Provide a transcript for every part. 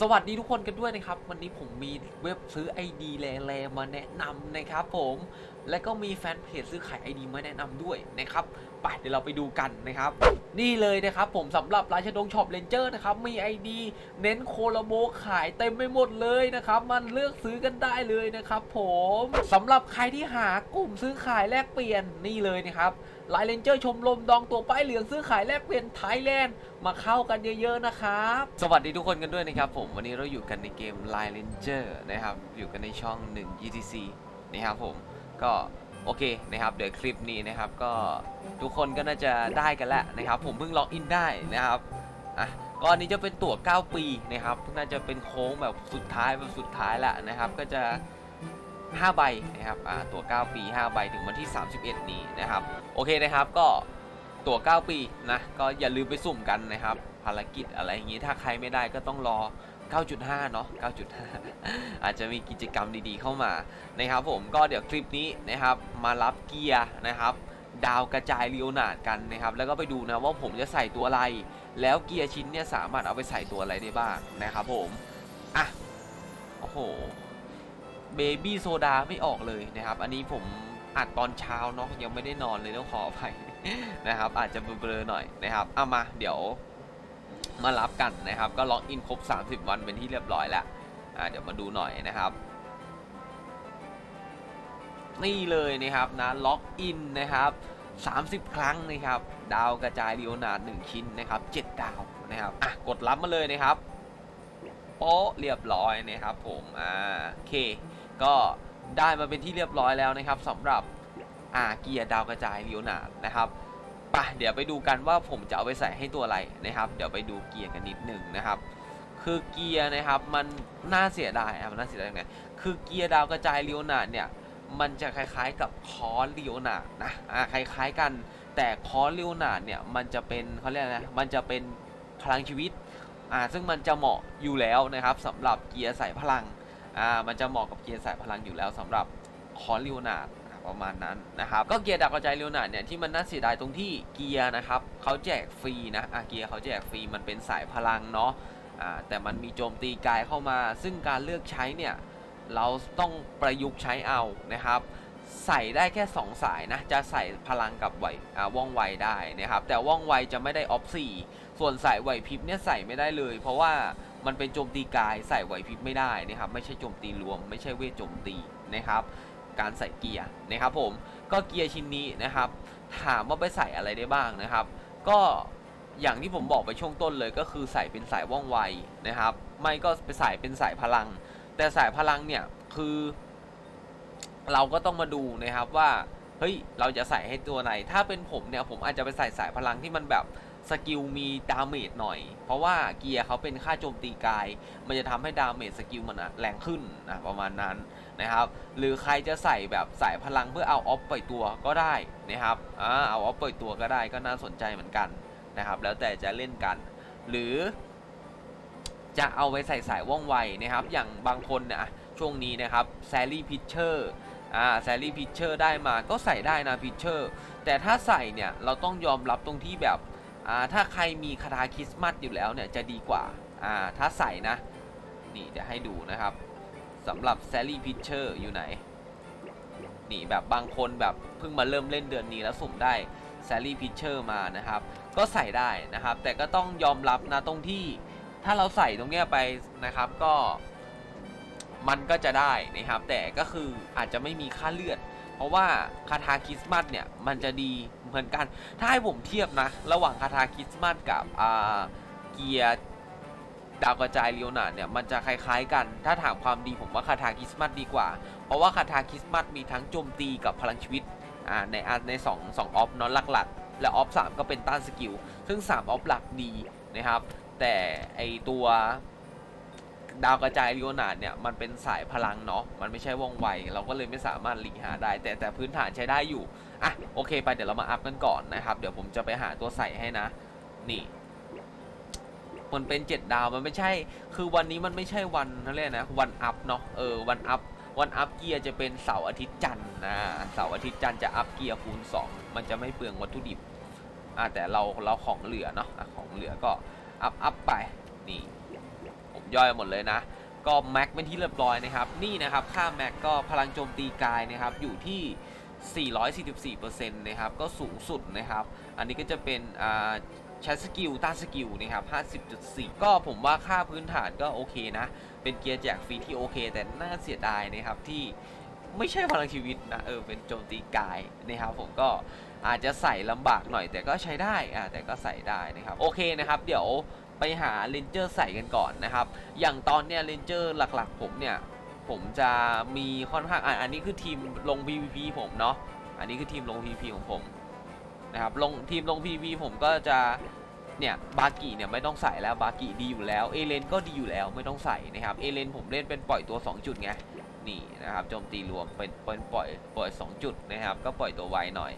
สวัสดีทุกคนกันด้วยนะครับ วันนี้ผมมีเว็บซื้อ ID แลๆมาแนะนำนะครับผมและก็มีแฟนเพจซื้อขาย ID มาแนะนำด้วยนะครับไปเดี๋ยวเราไปดูกันนะครับ นี่เลยนะครับผมสำหรับราชดงช็อปเลนเจอร์นะครับมี ID เน้นโคโลโบขายเต็มไปหมดเลยนะครับ มันเลือกซื้อกันได้เลยนะครับผมสำหรับใครที่หากลุ่มซื้อขายแลกเปลี่ยนนี่เลยนะครับ ไลน์เลนเจอร์ชมรมดองตัวป้ายเหลืองซื้อขายแลกเปลี่ยนไทยแลนด์มาเข้ากันเยอะๆนะครับ สวัสดีทุกคนกันด้วยนะครับผมวันนี้เราอยู่กันในเกม Line Ranger นะครับอยู่กันในช่อง1 ETC นะครับผมก็โอเคนะครับเดี๋ยวคลิปนี้นะครับก็ทุกคนก็น่าจะได้กันแล้วนะครับ ผมเพิ่งล็อกอินได้นะครับอะก็อันนี้จะเป็นตั๋ว 9 ปีนะครับน่าจะเป็นโค้งแบบสุดท้ายแบบสุดท้ายละนะครับ ก็จะ 5 ใบนะครับอ่าตั๋ว 9 ปี 5 ใบถึงวันที่ 31 นี้นะครับ โอเคนะครับก็ตั๋ว 9 ปีนะก็อย่าลืมไปสุ่มกันนะครับภารกิจอะไรอย่างนี้ถ้าใครไม่ได้ก็ต้องรอ 9.5 เนาะ 9.5 อาจจะมีกิจกรรมดีๆเข้ามานะครับผมก็เดี๋ยวคลิปนี้นะครับมารับเกียร์นะครับดาวกระจายเรียวนาดกันนะครับ แล้วก็ไปดูนะว่าผมจะใส่ตัวอะไร แล้วเกียร์ชิ้นเนี่ยสามารถเอาไปใส่ตัวอะไรได้บ้างนะครับผม อะ โอ้โห เบบี้โซดาไม่ออกเลยนะครับ อันนี้ผมอัดตอนเช้าเนาะยังไม่ได้นอนเลยต้องขออภัยนะครับ อาจจะเบลอๆหน่อยนะครับเอามาเดี๋ยวมารับกันนะครับ ก็ล็อกอินครบ 30 วันเป็นที่เรียบร้อยแล้วอ่าเดี๋ยวมาดูหน่อยนะครับนี่เลยนะครับนะล็อกอินนะครับ30 ครั้งนะครับ ดาวกระจายเรียวนาด1ชิ้นนะครับ 7 ดาวนะครับอะกดรับมาเลยนะครับโป๊ะเรียบร้อยนะครับผมอ่าโอเค ก็ได้มาเป็นที่เรียบร้อยแล้วนะครับสำหรับอาเกียร์ดาวกระจายลียวหนาดนะครับไปเดี๋ยวไปดูกันว่าผมจะเอาไปใส่ให้ตัวอะไรนะครับ เดี๋ยวไปดูเกียร์กันนิดหนึ่งนะครับคือเกียร์นะครับมันน่าเสียดายอะมันน่าเสียดายยังไงคือเกียร์ดาวกระจายลียวหนาดเนี่ยมันจะคล้ายๆกับคอร์ลียวหนาดนะอ่าคล้ายๆกัน แต่คอร์ลียวหนาดเนี่ยมันจะเป็นเขาเรียกอะไรนะมันจะเป็นพลังชีวิตอ่าซึ่งมันจะเหมาะอยู่แล้วนะครับสำหรับเกียร์ใสายพลัง อ่ามันจะเหมาะกับเกียร์สายพลังอยู่แล้วสำหรับคอร์ลิวนาดประมาณนั้นนะครับก็เกียร์ดักกระจายเรียวนาดเนี่ยที่มันน่าเสียดายตรงที่เกียร์นะครับเขาแจกฟรีนะอ่าเกียร์เขาแจกฟรีมันเป็นสายพลังเนาะอ่าแต่มันมีโจมตีกายเข้ามา ซึ่งการเลือกใช้เนี่ยเราต้องประยุกต์ใช้เอานะครับ ใส่ได้แค่ 2 สายนะจะใส่พลังกับไหวอ่าว่องไวได้นะครับแต่ว่องไวจะไม่ได้ออฟสี่ส่วนสายไหวพริบเนี่ยใส่ไม่ได้เลย เพราะว่า มันเป็นโจมตีกายใส่ไหวพริบไม่ได้นะครับ ไม่ใช่โจมตีรวม ไม่ใช่เวทโจมตีนะครับ การใส่เกียร์นะครับผมก็เกียร์ชิ้นนี้นะครับ ถามว่าไปใส่อะไรได้บ้างนะครับ ก็อย่างที่ผมบอกไปช่วงต้นเลยก็คือใส่เป็นสายว่องไวนะครับ ไม่ก็ไปใส่เป็นสายพลัง แต่สายพลังเนี่ยคือ เราก็ต้องมาดูนะครับว่าเฮ้ยเราจะใส่ให้ตัวไหน ถ้าเป็นผมเนี่ยผมอาจจะไปใส่สายพลังที่มันแบบ สกิลมีดาเมจหน่อย เพราะว่าเกียร์เขาเป็นค่าโจมตีกาย มันจะทำให้ดาเมจสกิลมันแรงขึ้นนะประมาณนั้นนะครับ หรือใครจะใส่แบบสายพลังเพื่อเอาออฟปล่อยตัวก็ได้นะครับอ่าเอาออฟปล่อยตัวก็ได้ก็น่าสนใจเหมือนกันนะครับ แล้วแต่จะเล่นกัน หรือ จะเอาไปใส่สายว่องไวนะครับ อย่างบางคนนี่ยช่วงนี้นะครับแซลลี่พิชเชอร์อ่าแซลลี่พิชเชอร์ได้มาก็ใส่ได้นะพิชเชอร์แต่ถ้าใส่เนี่ยเราต้องยอมรับตรงที่แบบ ถ้าใครมีคาถาคริสต์มาสอยู่แล้วเนี่ยจะดีกว่าอ่าถ้าใส่นะ นี่เดี๋ยวให้ดูนะครับสำหรับแซลลี่พิชเชอร์อยู่ไหน นี่แบบบางคนแบบเพิ่งมาเริ่มเล่นเดือนนี้แล้วสุ่มได้แซลลี่พิชเชอร์มานะครับ ก็ใส่ได้นะครับ แต่ก็ต้องยอมรับนะตรงที่ถ้าเราใส่ตรงเนี้ยไปนะครับก็มันก็จะได้นะครับ แต่ก็คืออาจจะไม่มีค่าเลือด เพราะว่าคาถาคริสต์มาสเนี่ยมันจะดี เหมือนกัน ถ้าให้ผมเทียบนะ ระหว่างคาถาคริสมาสกับอ่าเกียร์ดาวกระจายเลียวนาเนี่ยมันจะคล้ายๆกัน ถ้าถามความดีผมว่าคาถาคริสมาสดีกว่า เพราะว่าคาถาคริสมาสมีทั้งโจมตีกับพลังชีวิตอ่าในอันใน2องสองออฟนอนหลักๆ และออฟ3ก็เป็นต้านสกิล ซึ่ง3ออฟหลักดีนะครับ แต่ไอตัว ดาวกระจายลียวนาดเนี่ยมันเป็นสายพลังเนาะมันไม่ใช่ว่องไว เราก็เลยไม่สามารถหลีกหาได้ แต่แต่พื้นฐานใช้ได้อยู่อะโอเค ไปเดี๋ยวเรามาอัพกันก่อนนะครับเดี๋ยวผมจะไปหาตัวใส่ให้นะ นี่มันเป็นเจ็ดดาวมันไม่ใช่ คือวันนี้มันไม่ใช่วันนั่นแหละนะวันอัพเนาะเออวันอัพวันอัพเกียร์จะเป็นเสาร์อาทิตย์จันทร์นะเสาร์อาทิตย์จันทร์จะอัพเกียร์คูณ 2 มันจะไม่เปลืองวัตถุดิบอะแต่เราเราของเหลือเนาะอะของเหลือก็อัพอัพไปนี่ ผมย่อยหมดเลยนะ ก็แม็กเป็นที่เรียบร้อยนะครับ นี่นะครับ ค่าแม็กก็พลังโจมตีกายนะครับ อยู่ที่444%นะครับ ก็สูงสุดนะครับ อันนี้ก็จะเป็นอ่าใช้สกิลต้านสกิลนะครับ 50.4 ก็ผมว่าค่าพื้นฐานก็โอเคนะ เป็นเกียร์แจกฟรีที่โอเค แต่น่าเสียดายนะครับที่ไม่ใช่พลังชีวิตนะเออเป็นโจมตีกายนะครับผมก็อาจจะใส่ลำบากหน่อยแต่ก็ใช้ได้อ่าแต่ก็ใส่ได้นะครับ โอเคนะครับ เดี๋ยว ไปหาเลนเจอร์ใส่กันก่อนนะครับ อย่างตอนเนี้ยเลนเจอร์หลักๆ ผมเนี่ย ผมจะมีค่อนข้างอะอันนี้คือทีมลง PVP ผมเนาะอันนี้คือทีมลง PVP ของผมนะครับลงทีมลง PVP ผมก็จะเนี่ยบากิเนี่ยไม่ต้องใส่แล้วบากิดีอยู่แล้วเอเลนก็ดีอยู่แล้วไม่ต้องใส่นะครับเอเลนผมเล่นเป็นปล่อยตัว 2 จุดไงนี่นะครับโจมตีรวมเป็นเป็นปล่อยปล่อย 2 จุดนะครับก็ปล่อยตัวไวหน่อย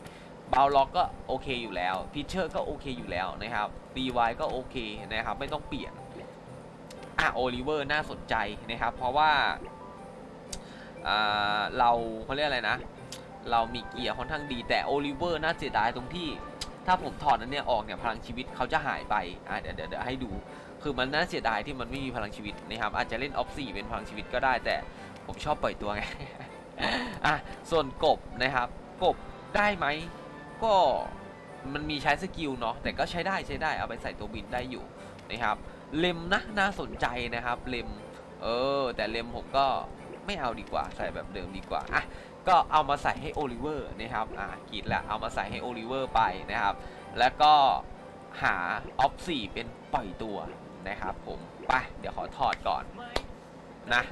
บาวล็อกก็โอเคอยู่แล้วพิชเชอร์ก็โอเคอยู่แล้วนะครับรีไวก็โอเคนะครับไม่ต้องเปลี่ยนอะโอลิเวอร์น่าสนใจนะครับ เพราะว่าเราเขาเรียกอะไรนะ เรามีเกียร์ค่อนข้างดีแต่โอลิเวอร์น่าเสียดายตรงที่ ถ้าผมถอดนั้นเนี่ยออกเนี่ยพลังชีวิตเขาจะหายไปอ่าเดี๋ยวเดี๋ยวเดี๋ยวให้ดู คือมันน่าเสียดายที่มันไม่มีพลังชีวิตนะครับ อาจจะเล่นออฟสี่เป็นพลังชีวิตก็ได้ แต่ผมชอบปล่อยตัวไงอะส่วนกบนะครับ กบได้ไหม ก็มันมีใช้สกิลเนาะแต่ก็ใช้ได้ใช้ได้เอาไปใส่ตัวบินได้อยู่นะครับเลมนะน่าสนใจนะครับเลมเออ แต่เลมผมก็ไม่เอาดีกว่าใส่แบบเดิมดีกว่าอะก็เอามาใส่ให้โอลิเวอร์นะครับอะกีดแล้วเอามาใส่ให้โอลิเวอร์ไปนะครับ แล้วก็หาออฟสี่เป็นปล่อยตัวนะครับผมไปเดี๋ยวขอถอดก่อนนะ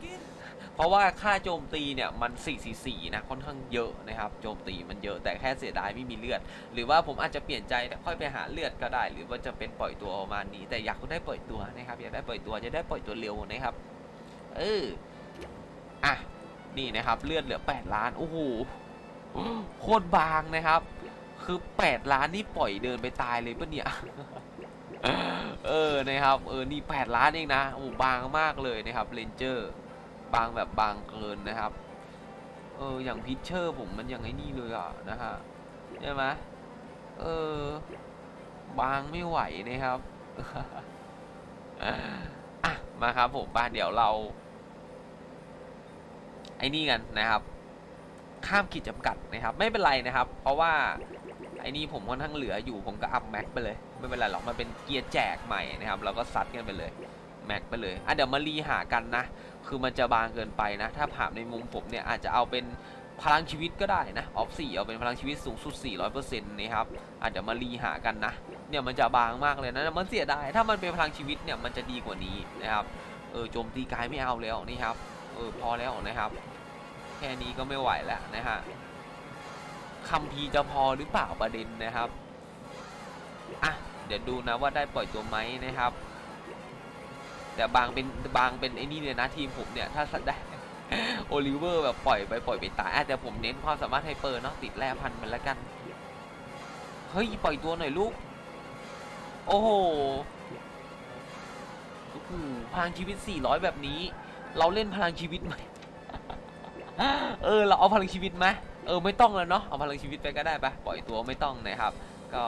เพราะว่าค่าโจมตีเนี่ยมัน 444 นะค่อนข้างเยอะนะครับ โจมตีมันเยอะแต่แค่เสียดายไม่มีเลือด หรือว่าผมอาจจะเปลี่ยนใจแต่ค่อยไปหาเลือดก็ได้ หรือว่าจะเป็นปล่อยตัวประมาณนี้ แต่อยากได้ปล่อยตัวนะครับอยากได้ปล่อยตัวจะได้ปล่อยตัวเร็วนะครับ เอออะนี่นะครับเลือดเหลือ 8 ล้านโอ้โหโคตรบางนะครับ คือ 8 ล้านนี่ปล่อยเดินไปตายเลยปะเนี่ยเออนะครับเออนี่ 8 ล้านเองนะโอ้บางมากเลยนะครับเรนเจอร์ บางแบบบางเกินนะครับ เอออย่างพิชเชอร์ผมมันยังไอ้นี่เลยอะนะฮะใช่ไหมเออบางไม่ไหวนะครับอะมาครับผมบ้านเดี๋ยวเรา ไอ้นี่กันนะครับ ข้ามขีดจำกัดนะครับ ไม่เป็นไรนะครับ เพราะว่าไอ้นี่ผมค่อนข้างเหลืออยู่ผมก็อัพแม็กไปเลย ไม่เป็นไรหรอกมันเป็นเกียร์แจกใหม่นะครับเราก็ซัดกันไปเลยแม็กไปเลยอะเดี๋ยวมารีหากันนะ คือมันจะบางเกินไปนะ ถ้าผ่านในมุมผมเนี่ยอาจจะเอาเป็นพลังชีวิตก็ได้นะออฟสี่เอาเป็นพลังชีวิตสูงสุด 400%นะครับอาจจะมารีหากันนะ เนี่ยมันจะบางมากเลยนะมันเสียดายถ้ามันเป็นพลังชีวิตเนี่ยมันจะดีกว่านี้นะครับเออโจมตีกายไม่เอาแล้วนี่ครับเออพอแล้วนะครับ แค่นี้ก็ไม่ไหวแล้วนะฮะคำพีจะพอหรือเปล่าประเด็นนะครับอะเดี๋ยวดูนะว่าได้ปล่อยตัวไหมนะครับ แต่บางเป็นบางเป็นไอ้นี่เลยนะทีมผมเนี่ยถ้าสได้โอลิเวอร์แบบปล่อยไปปล่อยไปตายแต่ผมเน้นความสามารถไฮเปอร์เนาะติดแร่พันมันแล้วกัน เฮ้ยปล่อยตัวหน่อยลูกโอ้โหโอ้โหพลังชีวิต 400 แบบนี้ เราเล่นพลังชีวิตไหมเออ เราเอาพลังชีวิตไหมเออไม่ต้องแล้วเนาะเอาพลังชีวิตไปก็ได้ปะปล่อยตัวไม่ต้องนะครับ ก็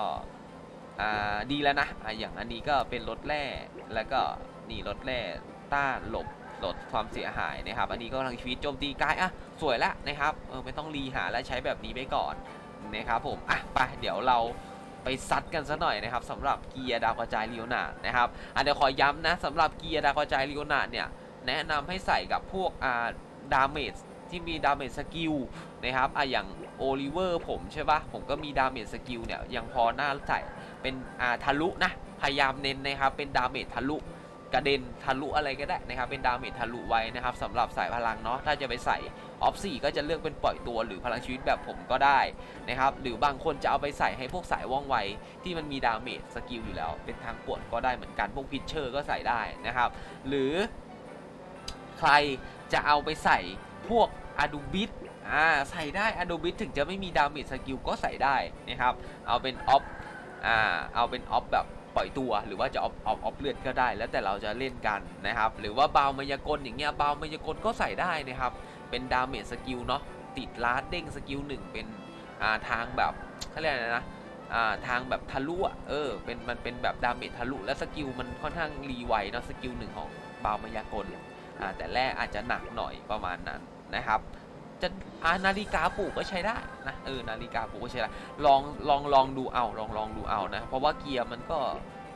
อ่าดีแล้วนะอ่าอย่างอันนี้ก็เป็นรถแร่แล้วก็ นี่รถแร่ต้านหลบลดความเสียหายนะครับ อันนี้ก็พลังชีวิตโจมตีกายอะสวยแล้วนะครับเออไม่ต้องรีหาและใช้แบบนี้ไปก่อนนะครับผมอะไปเดี๋ยวเราไปซัดกันซะหน่อยนะครับสำหรับเกียร์ดาวกระจายลีโอนาดนะครับอะเดี๋ยวขอย้ำนะสำหรับเกียร์ดาวกระจายลีโอนาดเนี่ยแนะนำให้ใส่กับพวกอ่าดาเมจที่มีดาเมจสกิลนะครับอะอย่างโอลิเวอร์ผมใช่ปะผมก็มีดาเมจสกิลเนี่ยยังพอน่าใส่เป็นอ่าทะลุนะพยายามเน้นนะครับเป็นดาเมจทะลุ กระเด็นทะลุอะไรก็ได้นะครับ เป็นดาเมจทะลุไว้นะครับสำหรับสายพลังเนาะถ้าจะไปใส่ออฟสี่ก็จะเลือกเป็นปล่อยตัวหรือพลังชีวิตแบบผมก็ได้นะครับ หรือบางคนจะเอาไปใส่ให้พวกสายว่องไวที่มันมีดาเมจสกิลอยู่แล้ว เป็นทางปวดก็ได้เหมือนกัน พวกพิชเชอร์ก็ใส่ได้นะครับ หรือใครจะเอาไปใส่พวกอะดูบิทอ่าใส่ได้อะดูบิทถึงจะไม่มีดาเมจสกิลก็ใส่ได้นะครับ เอาเป็นออฟอ่าเอาเป็นออฟแบบ ปล่อยตัวหรือว่าจะออฟออฟออฟเลือดก็ได้ แล้วแต่เราจะเล่นกันนะครับหรือว่าเบามายากลอย่างเงี้ยเบามายากลก็ใส่ได้นะครับเป็นดาเมจสกิลเนาะติดลาดเด้งสกิลหนึ่งเป็นาทางแบบเขาเรียกอะไรนะาทางแบบทะลุเออเป็นมันเป็นแบบดาเมจทะลุและสกิลมันค่อนข้างรีไวเนาะสกิลหนึ่งของเบามายากลแต่แร่อาจจะหนักหน่อยประมาณนั้นนะครับ จะอานาฬิกาปลูกก็ใช้ได้นะเออนาฬิกาปลูกก็ใช้ได้ลองลองลองดูเอาลองลองดูเอานะเพราะว่าเกียร์มันก็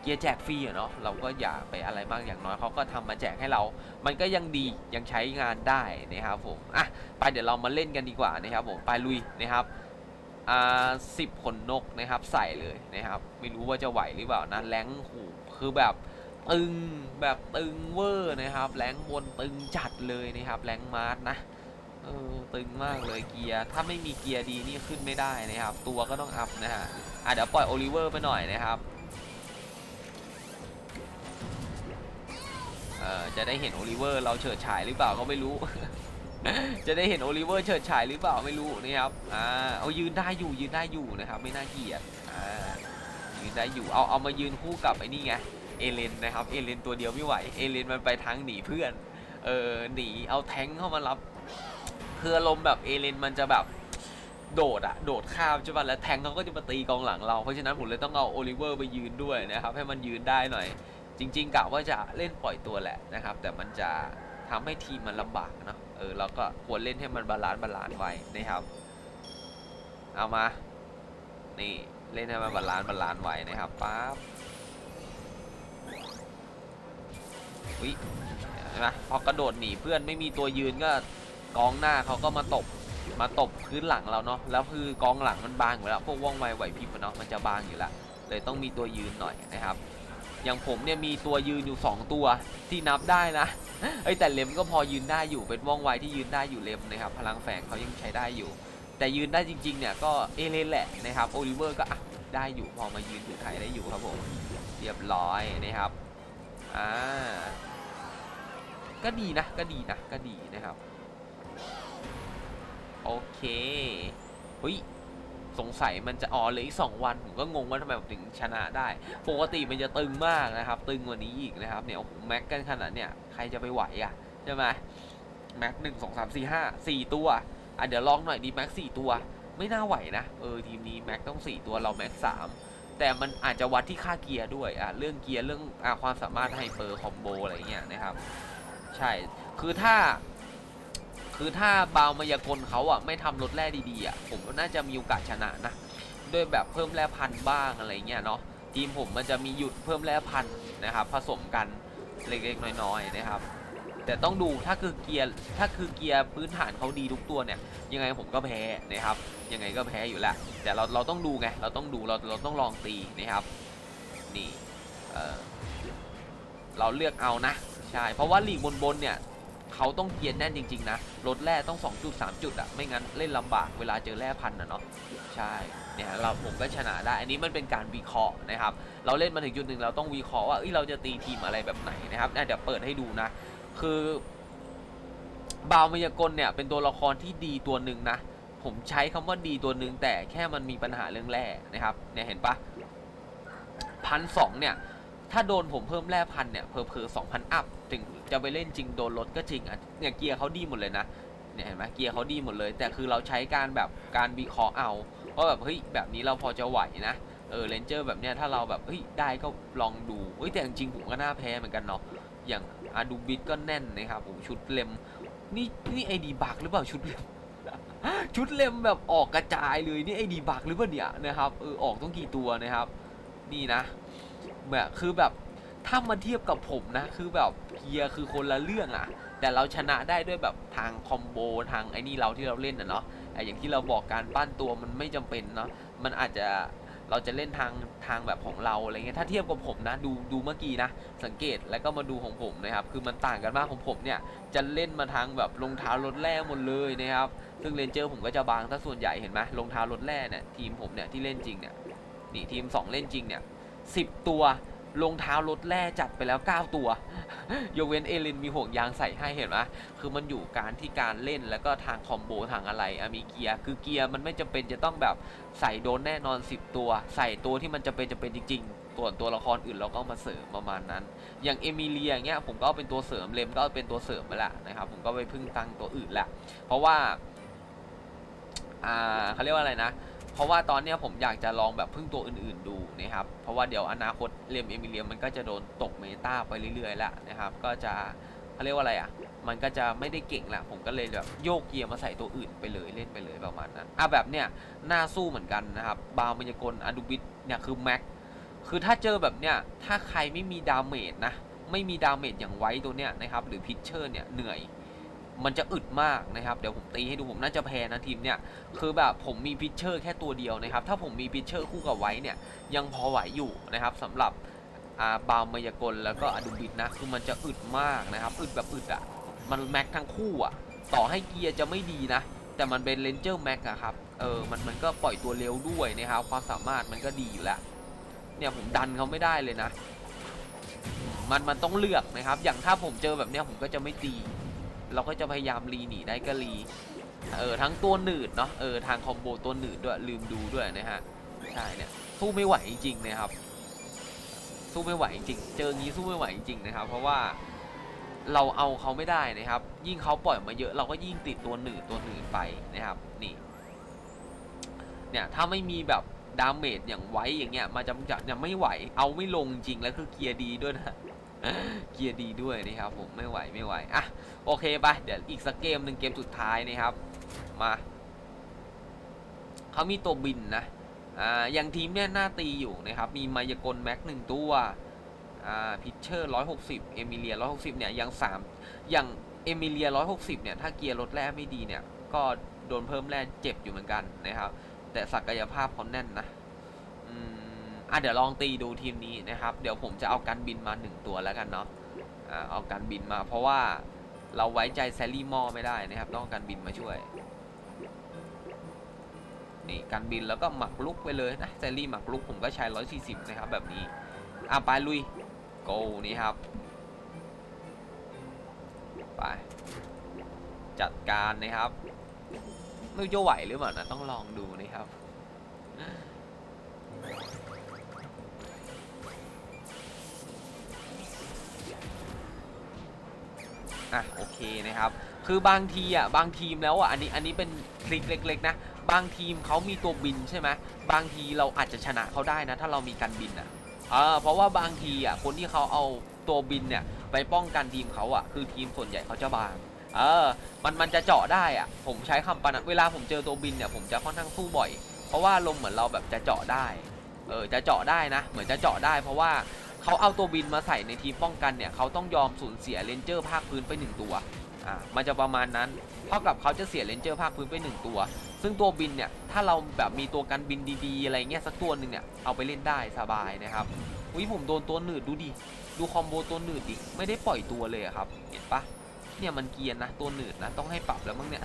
เกียร์แจกฟรีอะเนาะเราก็อย่าไปอะไรมากอย่างน้อยเขาก็ทำมาแจกให้เรา มันก็ยังดียังใช้งานได้นะครับผมอะไปเดี๋ยวเรามาเล่นกันดีกว่านะครับผมไปลุยนะครับอ่าสิบขนนกนะครับใส่เลยนะครับ ไม่รู้ว่าจะไหวหรือเปล่านะแรงหูคือแบบตึงแบบตึงเวอร์นะครับแรงบนตึงจัดเลยนะครับแรงมาร์ทนะ เออตึงมากเลยเกียร์ ถ้าไม่มีเกียร์ดีนี่ขึ้นไม่ได้นะครับ ตัวก็ต้องอัพนะฮะ อะเดี๋ยวปล่อยโอลิเวอร์ไปหน่อยนะครับ เออจะได้เห็นโอลิเวอร์เราเฉิดฉายหรือเปล่าก็ไม่รู้ จะได้เห็นโอลิเวอร์เฉิดฉายหรือเปล่าไม่รู้นะครับ อ่า เอายืนได้อยู่ยืนได้อยู่นะครับ ไม่น่าเกลียด อ่า ยืนได้อยู่ เอาเอามายืนคู่กับไอ้นี่ไง เอเลนนะครับ เอเลนตัวเดียวไม่ไหว เอเลนมันไปทางหนีเพื่อน เออหนีเอาแท้งเข้ามารับ คืออารมณ์แบบเอเลนมันจะแบบโดดอะโดดข้ามใช่ป่ะแล้วแทงเขาก็จะมาตีกองหลังเรา เพราะฉะนั้นผมเลยต้องเอาโอลิเวอร์ไปยืนด้วยนะครับให้มันยืนได้หน่อย จริงๆกะว่าจะเล่นปล่อยตัวแหละนะครับ แต่มันจะทำให้ทีมมันลำบากเนาะเออเราก็ควรเล่นให้มันบาลานซ์บาลานซ์ไว้นะครับเอามา นี่เล่นให้มันบาลานซ์บาลานซ์ไว้นะครับปั๊บอุ้ยเห็นไหมพอกระโดดหนีเพื่อนไม่มีตัวยืนก็ กองหน้าเขาก็มาตบมาตบพื้นหลังเราเนาะแล้วคือกองหลังมันบางอยู่แล้วพวกว่องไวไหวพริบเนาะมันจะบางอยู่แล้วเลยต้องมีตัวยืนหน่อยนะครับ อย่างผมเนี่ยมีตัวยืนอยู่ 2 ตัวที่นับได้นะเอ้แต่เลมก็พอยืนได้อยู่เป็นว่องไวที่ยืนได้อยู่เลมนะครับ พลังแฝงเขายังใช้ได้อยู่ แต่ยืนได้จริงๆเนี่ยก็เอเลนแหละนะครับโอลิเวอร์ก็ได้อยู่พอมายืนถือไข่ได้อยู่ครับผมเรียบร้อยนะครับอ่าก็ดีนะก็ดีนะก็ดีนะครับ โอเคเฮ้ยสงสัยมันจะอ๋อเหลืออีกสองวันผมก็งงว่าทำไมผมถึงชนะได้ ปกติมันจะตึงมากนะครับ ตึงกว่านี้อีกนะครับเนี่ยโอ้โหแม็กกันขนาดเนี่ยใครจะไปไหวอะใช่ไหมแม็กหนึ่งสองสามสี่ห้าสี่ตัวอะเดี๋ยวลองหน่อยดีแม็กสี่ตัว ไม่น่าไหวนะเออทีมนี้แม็กต้องสี่ตัวเราแม็กสามแต่มันอาจจะวัดที่ค่าเกียร์ด้วยอะเรื่องเกียร์เรื่องอะความสามารถไฮเปอร์คอมโบอะไรเงี้ยนะครับ ใช่คือถ้า คือถ้าบาวมายากลเขาอะไม่ทำรถแร่ดีๆอะผมน่าจะมีโอกาสชนะนะด้วยแบบเพิ่มแร่พันธุ์บ้างอะไรเงี้ยเนาะทีมผมมันจะมีหยุดเพิ่มแร่พันธุ์นะครับผสมกันเล็กๆน้อยๆนะครับ แต่ต้องดูถ้าคือเกียร์ถ้าคือเกียร์พื้นฐานเขาดีทุกตัวเนี่ย ยังไงผมก็แพ้นะครับ ยังไงก็แพ้อยู่แหละแต่เราเราต้องดูไงเราต้องดูเราเราต้องลองตีนะครับนี่เออเราเลือกเอานะใช่เพราะว่าหลีกบนๆเนี่ย เขาต้องเกียร์แน่นจริง ๆ นะ รถแร่ต้อง 2 จุด 3 จุดอะไม่งั้นเล่นลำบากเวลาเจอแร่พันนะเนาะ ใช่ เนี่ยเราผมก็ชนะได้ อันนี้มันเป็นการวิเคราะห์นะครับ เราเล่นมาถึงจุดหนึ่งเราต้องวิเคราะห์ว่าเอ้ยเราจะตีทีมอะไรแบบไหนนะครับเนี่ยเดี๋ยวเปิดให้ดูนะ คือบาวมายากลเนี่ยเป็นตัวละครที่ดีตัวหนึ่งนะ ผมใช้คำว่าดีตัวหนึ่งแต่แค่มันมีปัญหาเรื่องแร่นะครับ เนี่ยเห็นปะพันสองเนี่ย ถ้าโดนผมเพิ่มแร่พันเนี่ยเพอเพอสองพันอัพ จะไปเล่นจริงโดนลดก็จริงอะเนี่ยเกียร์เขาดีหมดเลยนะเนี่ยเห็นไหมเกียร์เขาดีหมดเลย แต่คือเราใช้การแบบการวิเคราะห์เอาว่าแบบเฮ้ยแบบนี้เราพอจะไหวนะเออเลนเจอร์แบบเนี้ยถ้าเราแบบเฮ้ยได้ก็ลองดูเฮ้ยแต่จริงผมก็น่าแพ้เหมือนกันเนาะอย่างอาดูบิทก็แน่นนะครับผมชุดเลมนี่นี่ไอดีบักหรือเปล่าชุดเลมชุดเลมแบบออกกระจายเลยนี่ไอดีบักหรือเปล่าเนี่ยนะครับเออออกต้องกี่ตัวนะครับ นี่นะแบบคือแบบ ถ้ามาเทียบกับผมนะ คือแบบเกียคือคนละเรื่องอะแต่เราชนะได้ด้วยแบบทางคอมโบทางไอ้นี่เราที่เราเล่นนะเนาะไอ้อย่างที่เราบอกการปั้นตัวมันไม่จำเป็นเนาะมันอาจจะเราจะเล่นทางทางแบบของเราอะไรเงี้ยถ้าเทียบกับผมนะดูดูเมื่อกี้นะ สังเกตแล้วก็มาดูของผมนะครับ คือมันต่างกันมากของผมเนี่ย จะเล่นมาทางแบบรองเท้ารถแร่หมดเลยนะครับ ซึ่งเลนเจอร์ผมก็จะบางถ้าส่วนใหญ่เห็นไหมรองเท้ารถแร่เนี่ยทีมผมเนี่ยที่เล่นจริงเนี่ยนี่ทีมสองเล่นจริงเนี่ยสิบตัว รองเท้ารถแร่จัดไปแล้ว 9 ตัวยกเว้นเอลินมีห่วงยางใส่ให้เห็นไหมคือมันอยู่การที่การเล่นแล้วก็ทางคอมโบทางอะไรอะมีเกียร์คือเกียร์มันไม่จำเป็นจะต้องแบบใส่โดนแน่นอน 10 ตัว ใส่ตัวที่มันจะเป็นจะเป็นจริงๆส่วนตัวละครอื่นเราก็มาเสริมประมาณนั้น อย่างเอมิเลียอย่างเงี้ยผมก็เอาเป็นตัวเสริมเลมก็เอาเป็นตัวเสริมไปละนะครับผมก็ไปพึ่งตังตัวอื่นละเพราะว่าอ่าเขาเรียกว่าอะไรนะ เพราะว่าตอนเนี้ยผมอยากจะลองแบบพึ่งตัวอื่นๆดูนะครับ เพราะว่าเดี๋ยวอนาคตเรียมเอมิเลียมมันก็จะโดนตกเมตาไปเรื่อยๆแล้วนะครับ ก็จะเขาเรียกว่าอะไรอะ มันก็จะไม่ได้เก่งละผมก็เลยแบบโยกเกียร์มาใส่ตัวอื่นไปเลยเล่นไปเลยประมาณนั้นอะแบบเนี้ยน่าสู้เหมือนกันนะครับ บาวมายากลอดูบิทเนี่ยคือแม็ก คือถ้าเจอแบบเนี้ยถ้าใครไม่มีดาเมจนะ ไม่มีดาเมจอย่างไว้ตัวเนี้ยนะครับ หรือพิชเชอร์เนี่ยเหนื่อย มันจะอึดมากนะครับ เดี๋ยวผมตีให้ดูผมน่าจะแพ้นะทีมเนี่ย คือแบบผมมีพิชเชอร์แค่ตัวเดียวนะครับ ถ้าผมมีพิชเชอร์คู่กับไว้เนี่ย ยังพอไหวอยู่นะครับสำหรับอ่าบาวมายากลแล้วก็อดูบิดนะ คือมันจะอึดมากนะครับ อึดแบบอึดอะ่ะ มันแม็กทั้งคู่อะ่ะ ต่อให้เกียร์จะไม่ดีนะ แต่มันเป็นเลนเจอร์แม็กอะครับ เออ มันมันก็ปล่อยตัวเร็วด้วยนะครับ ความสามารถมันก็ดีอยู่แล้วเนี่ยผมดันเขาไม่ได้เลยนะ มันมันต้องเลือกนะครับ อย่างถ้าผมเจอแบบเนี้ยผมก็จะไม่ตี เราก็จะพยายามรีหนีได้ก็รีเออทั้งตัวหนืดเนาะเออทางคอมโบตัวหนืดด้วยลืมดูด้วยนะฮะใช่เนี่ยสู้ไม่ไหวจริงๆนะครับ สู้ไม่ไหวจริงเจองี้สู้ไม่ไหวจริงๆนะครับ เพราะว่าเราเอาเขาไม่ได้นะครับ ยิ่งเขาปล่อยมาเยอะเราก็ยิ่งติดตัวหนืดตัวหนืดไปนะครับนี่เนี่ยถ้าไม่มีแบบดาเมจอย่างไว้อย่างเงี้ยมาจำจัดเนี่ยไม่ไหวเอาไม่ลงจริงแล้วคือเกียร์ดีด้วยนะ เกียร์ดีด้วยนะครับผมไม่ไหวไม่ไหวอะโอเคไปเดี๋ยวอีกสักเกมหนึ่งเกมสุดท้ายนะครับมาเขามีตัวบินนะอ่าอย่างทีมเนี่ยหน้าตีอยู่นะครับมีมายากลแม็กหนึ่งตัวอ่าพิชเชอร์ร้อยหกสิบเอมิเลียร้อยหกสิบเนี่ยยังสามอย่างเอมิเลียร้อยหกสิบเนี่ยถ้าเกียร์รถแร่ไม่ดีเนี่ยก็โดนเพิ่มแร่เจ็บอยู่เหมือนกันนะครับ แต่ศักยภาพเขาแน่นนะอืม อะเดี๋ยวลองตีดูทีมนี้นะครับ เดี๋ยวผมจะเอาการบินมาหนึ่งตัวแล้วกันเนาะอ่าเอาการบินมา เพราะว่าเราไว้ใจแซลลี่มอไม่ได้นะครับต้องการบินมาช่วยนี่การบินแล้วก็หมักลุกไปเลยนะแซลลี่หมักลุกผมก็ใช้ 140 นะครับแบบนี้อะไปลุยโกนี่ครับไปจัดการนะครับ ไม่จะไหวหรือเปล่านะต้องลองดูนะครับ อะโอเคนะครับ คือบางทีอะบางทีมแล้วอะอันนี้อันนี้เป็นทริคเล็ก ๆ นะ บางทีมเขามีตัวบินใช่ไหมบางทีเราอาจจะชนะเขาได้นะ ถ้าเรามีการบินอะเออเพราะว่าบางทีอะคนที่เขาเอาตัวบินเนี่ยไปป้องกันทีมเขาอะคือทีมส่วนใหญ่เขาจะบางเออ มันมันจะเจาะได้อะ ผมใช้คำปนะเวลาผมเจอตัวบินเนี่ยผมจะค่อนข้างสู้บ่อย เพราะว่าลมเหมือนเราแบบจะเจาะได้ เออ จะเจาะได้นะ เหมือนจะเจาะได้ เพราะว่า เขาเอาตัวบินมาใส่ในทีมป้องกันเนี่ยเขาต้องยอมสูญเสียเลนเจอร์ภาคพื้นไปหนึ่งตัวอ่ามันจะประมาณนั้นเท่ากับเขาจะเสียเลนเจอร์ภาคพื้นไปหนึ่งตัว ซึ่งตัวบินเนี่ยถ้าเราแบบมีตัวกันบินดีๆ อะไรเงี้ยสักตัวหนึ่งเนี่ยเอาไปเล่นได้สบายนะครับอุ้ยผมโดนตัวหนืดดูดิดูคอมโบตัวหนืดดิไม่ได้ปล่อยตัวเลยครับเห็นปะเนี่ยมันเกียนนะตัวหนืดนะต้องให้ปรับแล้วมั้งเนี่ย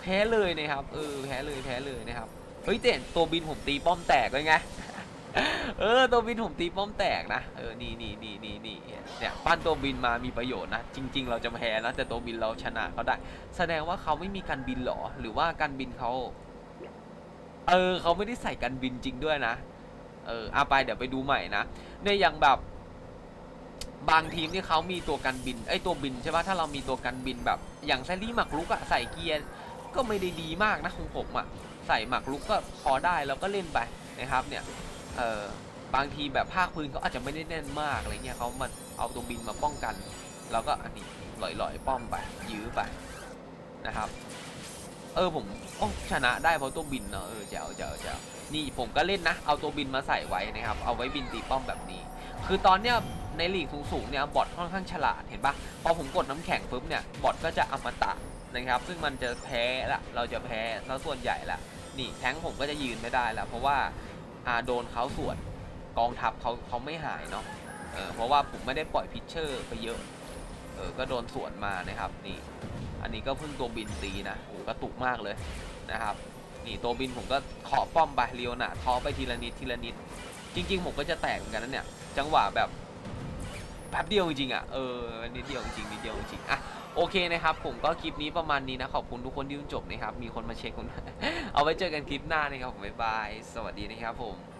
แพ้เลยนะครับเออแพ้เลยแพ้เลยนะครับเฮ้ยแต่ตัวบินผมตีป้อมแตกเลยไง เออตัวบินผมตีป้อมแตกนะเออนี่นี่นี่นี่นี่เนี่ยปั้นตัวบินมามีประโยชน์นะจริง ๆ เราจะแพ้นะแต่ตัวบินเราชนะเขาได้ แสดงว่าเขาไม่มีการบินหรอหรือว่าการบินเขาเออเขาไม่ได้ใส่การบินจริงด้วยนะเออเอาไปเดี๋ยวไปดูใหม่นะเนี่ยอย่างแบบบางทีมที่เขามีตัวกันบินไอตัวบินใช่ปะถ้าเรามีตัวกันบินแบบ อย่างแซลลี่หมักลุกอะใส่เกียร์ก็ไม่ได้ดีมากนะของผมอะใส่หมักลุกก็พอได้แล้วก็เล่นไปนะครับเนี่ย เออบางทีแบบภาคพื้นเขาอาจจะไม่ได้แน่นมากอะไรเงี้ยเขามันเอาตัวบินมาป้องกันแล้วก็อันนี้ลอยๆ ป้อมไป ยื้อไปนะครับ เออผมโอ้ชนะได้เพราะตัวบินเนอะเออแจ๋วแจ๋วแจ๋วนี่ผมก็เล่นนะ เอาตัวบินมาใส่ไว้นะครับ เอาไว้บินตีป้อมแบบนี้ คือตอนเนี้ยในลีกสูงๆเนี่ยบอทค่อนข้างฉลาดเห็นปะพอผมกดน้ำแข็งปุ๊บเนี่ยบอทก็จะอมตะนะครับ ซึ่งมันจะแพ้ละเราจะแพ้ซะส่วนใหญ่ละนี่แทงผมก็จะยืนไม่ได้ล้วเพราะว่า อาโดนเขาส่วนกองทัพเขาเขาไม่หายเนาะเออเพราะว่าผมไม่ได้ปล่อยพิชเชอร์ไปเยอะเออก็โดนสวนมานะครับนี่อันนี้ก็เพิ่งตัวบินตีนะโอ้กระตุกมากเลยนะครับนี่ตัวบินผมก็ขอป้อมไปเรียวหนาท้อไปทีละนิดทีละนิด จริง ๆ ผมก็จะแตกเหมือนกันนะเนี่ยจังหวะแบบแป๊บเดียวจริงๆอะเออนิดเดียวจริงๆนิดเดียวจริงๆอะ โอเคนะครับผมก็คลิปนี้ประมาณนี้นะ ขอบคุณทุกคนที่ดูจบนะครับ มีคนมาเช็คผมเอาไว้เจอกันคลิปหน้านะครับผมบ๊ายบาย สวัสดีนะครับผม